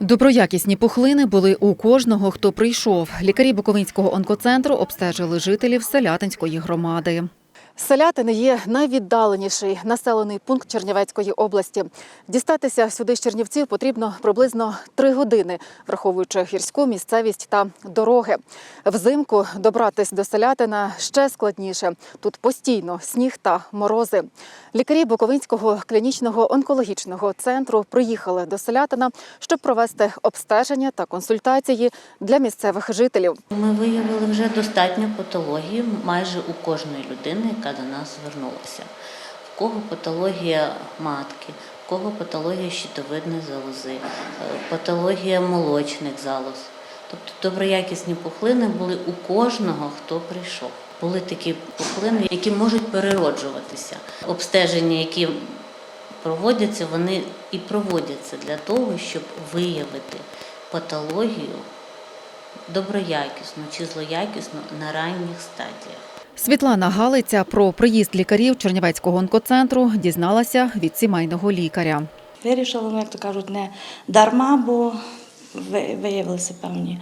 Доброякісні пухлини були у кожного, хто прийшов. Лікарі Буковинського онкоцентру обстежили жителів Селятинської громади. Селятини є найвіддаленіший населений пункт Чернівецької області. Дістатися сюди з Чернівців потрібно приблизно три години, враховуючи гірську місцевість та дороги. Взимку добратись до Селятина ще складніше. Тут постійно сніг та морози. Лікарі Буковинського клінічного онкологічного центру приїхали до Селятина, щоб провести обстеження та консультації для місцевих жителів. Ми виявили вже достатньо патології майже у кожної людини, яка до нас звернулася. В кого патологія матки, в кого патологія щитовидної залози, е, патологія молочних залоз. Тобто доброякісні пухлини були у кожного, хто прийшов. Були такі пухлини, які можуть перероджуватися. Обстеження, які проводяться, вони і проводяться для того, щоб виявити патологію доброякісно чи злоякісно на ранніх стадіях. Світлана Галиця про приїзд лікарів Чернівецького онкоцентру дізналася від сімейного лікаря. Вирішила, ну, як то кажуть, не дарма, бо ви- виявилися певні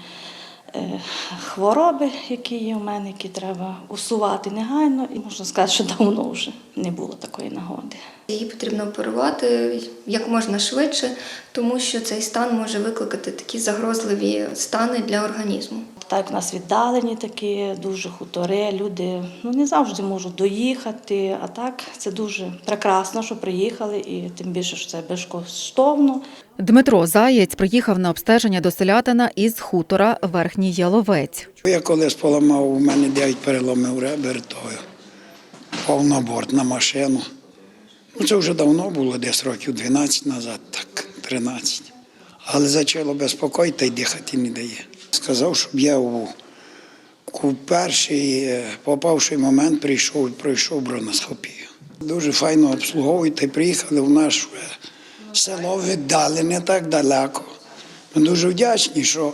е, хвороби, які є у мене, які треба усувати негайно. І можна сказати, що давно вже не було такої нагоди. Її потрібно оперувати як можна швидше, тому що цей стан може викликати такі загрозливі стани для організму. Так в нас віддалені такі, дуже хутори, люди ну, не завжди можуть доїхати, а так це дуже прекрасно, що приїхали, і тим більше, що це безкоштовно. Дмитро Заєць приїхав на обстеження до селятина із хутора Верхній Яловець. Я колись поламав, у мене 9 переломів ребер, то повноборт на машину. Ну, це вже давно було, десь років 12 назад, так, 13. Але почало безпокоїти і дихати не дає. Сказав, щоб я у, у перший е, попавший момент прийшов пройшов бронескопію. Дуже файно обслуговують приїхали в наше село віддали не так далеко. Ми дуже вдячні, що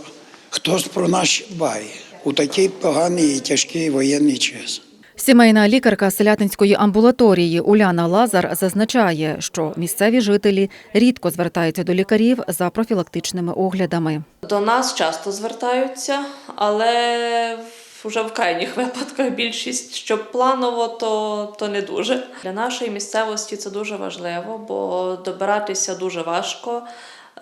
хтось про нас дбає у такий поганий і тяжкий воєнний час. Сімейна лікарка селятинської амбулаторії Уляна Лазар зазначає, що місцеві жителі рідко звертаються до лікарів за профілактичними оглядами. До нас часто звертаються, але вже в крайніх випадках більшість, щоб планово, то, то не дуже. Для нашої місцевості це дуже важливо, бо добиратися дуже важко.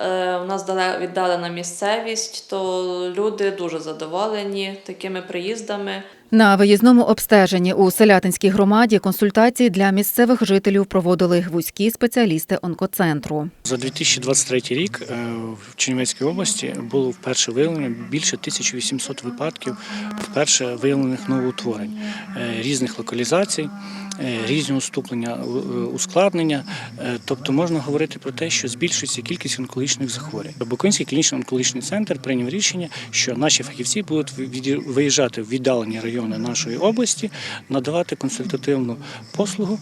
Е, У нас дале- віддалена місцевість, то люди дуже задоволені такими приїздами. На виїзному обстеженні у селятинській громаді консультації для місцевих жителів проводили вузькі спеціалісти онкоцентру. За 2023 рік е, в Чернівецькій області було вперше виявлено більше 1800 випадків вперше виявлених новоутворень е, різних локалізацій, е, різні уступлення, е, ускладнення. Тобто можна говорити про те, що збільшується кількість онкологічних захворювань. Буковинський клінічний онкологічний центр прийняв рішення, що наші фахівці будуть виїжджати в віддалені райони нашої області, надавати консультативну послугу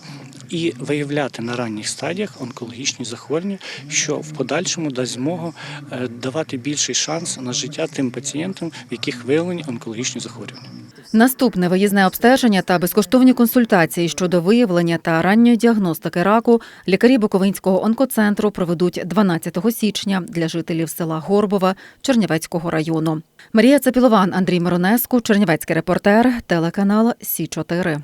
і виявляти на ранніх стадіях онкологічні захворювання, що в подальшому дасть змогу е, давати більший шанс на життя тим пацієнтам, в яких виявлені онкологічні захворювання. Наступне виїзне обстеження та безкоштовні консультації щодо виявлення та ранньої діагностики раку лікарі Буковинського онкоцентру проведуть 12 січня для жителів села Горбова Чернівецького району. Марія Цепілован, Андрій Миронеску, Чернівецький репортер, телеканал Сі 4